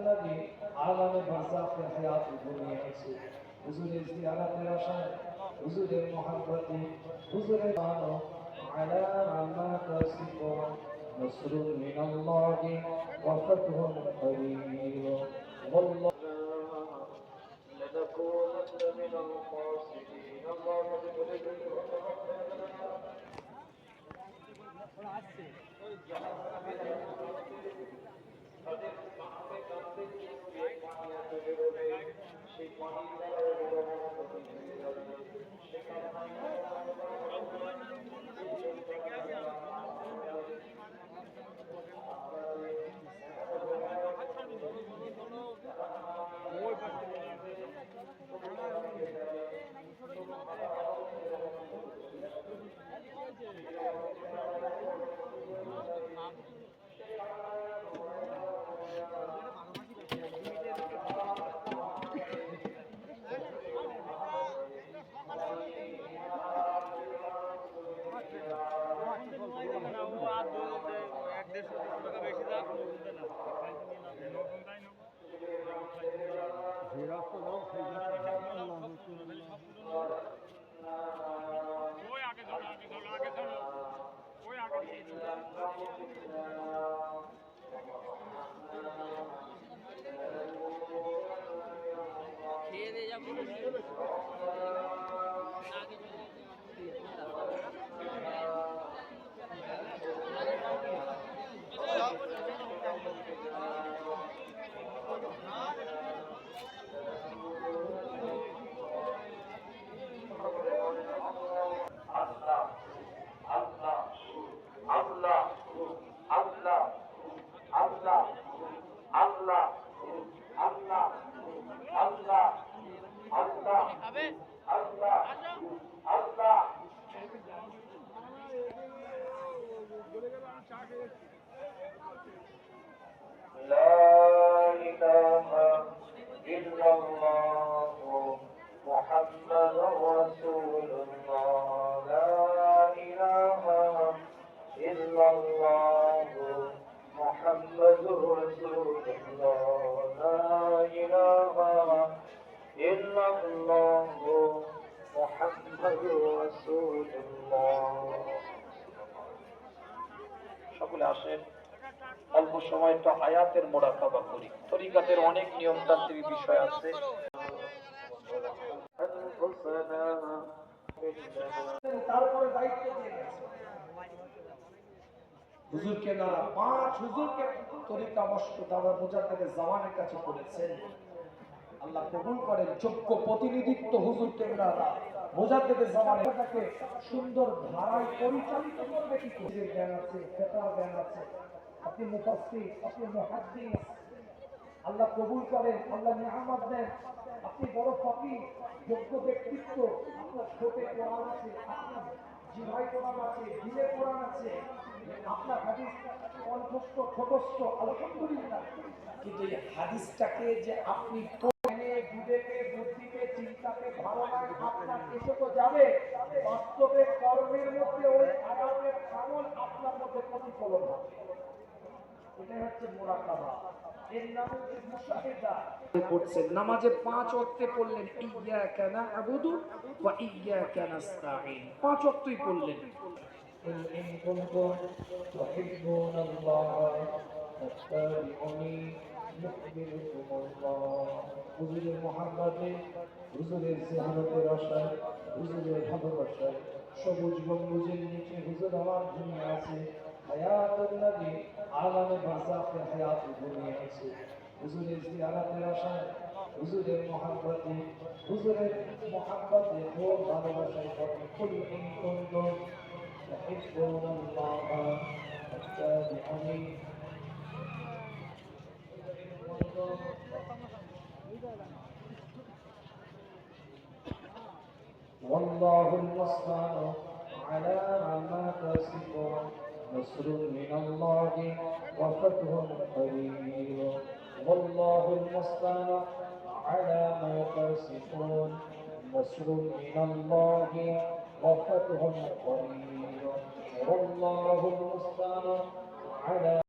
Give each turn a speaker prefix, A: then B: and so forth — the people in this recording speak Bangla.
A: الذي عالم برزاخ حياة الدنيا আছে হুজুরের জিয়ারতের আশায় হুজুরের মহব্বতে হুজুরের আনো على ما تصفون نصر من الله وفتح قريب والله لنكونن
B: ওই আগে চলো আগে চলো আগে
A: চলো খেয়ে দিয়ে যাব محمد رسول الله لا إله إلا الله محمد رسول الله لا إله إلا الله محمد رسول الله সকলে আসেন অল্প সময় একটু আয়াতের মোড়াকাবা করি তরিকাতের অনেক নিয়মতান্ত্রিক বিষয় আছে হুজুরকে পাঁচ হুজুরকে তরিকা দ্বারা মোজাদ্দেদের জামানের কাছে আল্লাহ কবুল করেন, যোগ্য প্রতিনিধিত্ব দ্বারা মোজাদ্দেদের জামানেটাকে সুন্দর ধারায় পরিচালিত করবে কি করে? জ্ঞান আছে ফেতার জ্ঞান আছে। আপনি আপনি মুহাদ্দিস। আল্লাহ কবুল করেন, আল্লাহ দেন। আপনি বড় ফকি যোগ্য ব্যক্তিত্ব আপনার ছোটে কোরআন আছে, আপনার জিভাই কোরআন আছে, দিলে কোরআন আছে। আপনার হাদিস কণ্ঠস্থ ঠোঁটস্থ আলহামদুলিল্লাহ। কিন্তু এই হাদিসটাকে যে আপনি চিন্তাকে ধারণায় আপনার এসে তো যাবে, বাস্তবে কর্মের মধ্যে ওই আগামের আমল আপনার মধ্যে প্রতিফলন হবে। এটাই হচ্ছে মোরাকাবা। এর নাম হচ্ছে মুশাহিদা পড়ছেন নামাজে পাঁচ ওয়াক্তে পড়লেন ইয়াকা না'বুদু ওয়া ইয়াকা নাস্তাঈন পাঁচ ওয়াক্তই পড়লেন قل إن كنتم تحبون الله فاتبعوني يحببكم الله হুজুরের মহাব্বতে হুজুরের জিয়ারতের আশায় হুজুরের ভালোবাসায় সবুজ গম্বুজের নিচে হুজুর আমার দুনিয়া আছে حياة النبي عالم برزخ في حياة الدنيا. حضور زیارت আসায় হুজুরের মহাব্বতে হুজুরের মহাব্বতে খুব ভালোবাসায় করেন কুল ইন কুনতুম تحبون الله فاتبعوني والله المصدر على ما تصفون نصر من الله وفتح قريب. والله المستعان على ما تصفون نصر من الله وفتح قريب. والله المستعان على